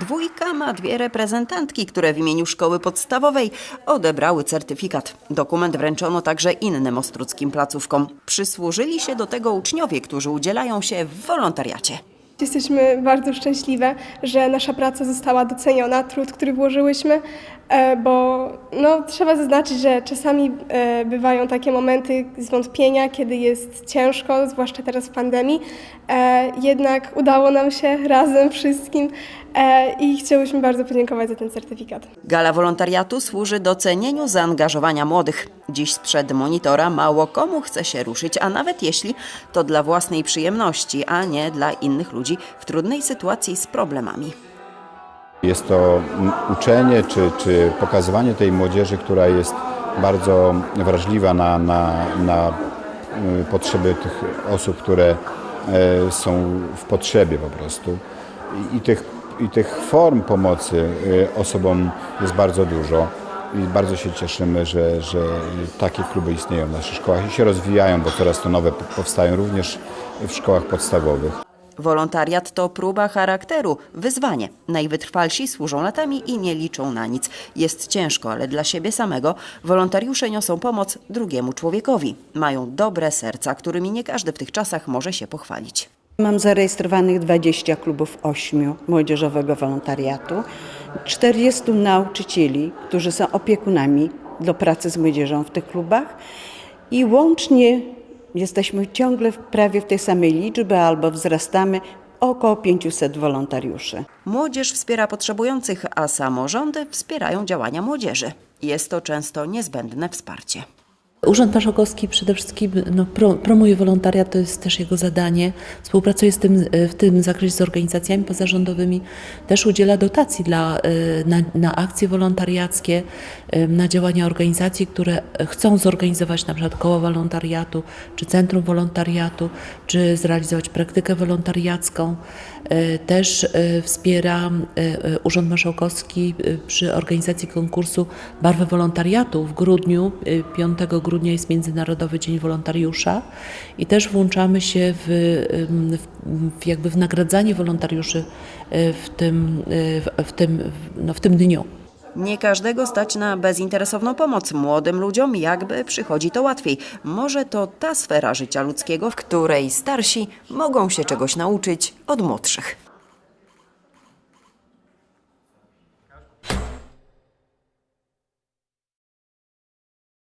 Dwójka ma dwie reprezentantki, które w imieniu szkoły podstawowej odebrały certyfikat. Dokument wręczono także innym ostruckim placówkom. Przysłużyli się do tego uczniowie, którzy udzielają się w wolontariacie. Jesteśmy bardzo szczęśliwe, że nasza praca została doceniona, trud, który włożyłyśmy, e, bo no, trzeba zaznaczyć, że czasami e, bywają takie momenty zwątpienia, kiedy jest ciężko, zwłaszcza teraz w pandemii. E, Jednak udało nam się razem wszystkim i chciałyśmy bardzo podziękować za ten certyfikat. Gala wolontariatu służy docenieniu zaangażowania młodych. Dziś sprzed monitora mało komu chce się ruszyć, a nawet jeśli to dla własnej przyjemności, a nie dla innych ludzi w trudnej sytuacji z problemami. Jest to uczenie czy, czy pokazywanie tej młodzieży, która jest bardzo wrażliwa na, na, na y, potrzeby tych osób, które e, są w potrzebie po prostu. I, i, tych, I tych form pomocy y, osobom jest bardzo dużo. I bardzo się cieszymy, że, że takie kluby istnieją w naszych szkołach i się rozwijają, bo coraz to nowe powstają również w szkołach podstawowych. Wolontariat to próba charakteru, wyzwanie. Najwytrwalsi służą latami i nie liczą na nic. Jest ciężko, ale dla siebie samego wolontariusze niosą pomoc drugiemu człowiekowi. Mają dobre serca, którymi nie każdy w tych czasach może się pochwalić. Mam zarejestrowanych 20 klubów 8 młodzieżowego wolontariatu, 40 nauczycieli, którzy są opiekunami do pracy z młodzieżą w tych klubach i łącznie jesteśmy ciągle prawie w tej samej liczbie albo wzrastamy około 500 wolontariuszy. Młodzież wspiera potrzebujących, a samorządy wspierają działania młodzieży. Jest to często niezbędne wsparcie. Urząd Marszałkowski przede wszystkim no, pro, promuje wolontariat, to jest też jego zadanie. Współpracuje z tym, e, w tym zakresie z organizacjami pozarządowymi. Też udziela dotacji dla, e, na, na akcje wolontariackie, e, na działania organizacji, które chcą zorganizować na przykład koło wolontariatu, czy centrum wolontariatu, czy zrealizować praktykę wolontariacką. Też wspiera Urząd Marszałkowski przy organizacji konkursu Barwy Wolontariatu. W grudniu, e, 5 grudnia jest Międzynarodowy Dzień Wolontariusza i też włączamy się w, w, jakby w nagradzanie wolontariuszy e, w tym, e, w tym, no, w tym dniu. Nie każdego stać na bezinteresowną pomoc. Młodym ludziom jakby przychodzi to łatwiej. Może to ta sfera życia ludzkiego, w której starsi mogą się czegoś nauczyć od młodszych.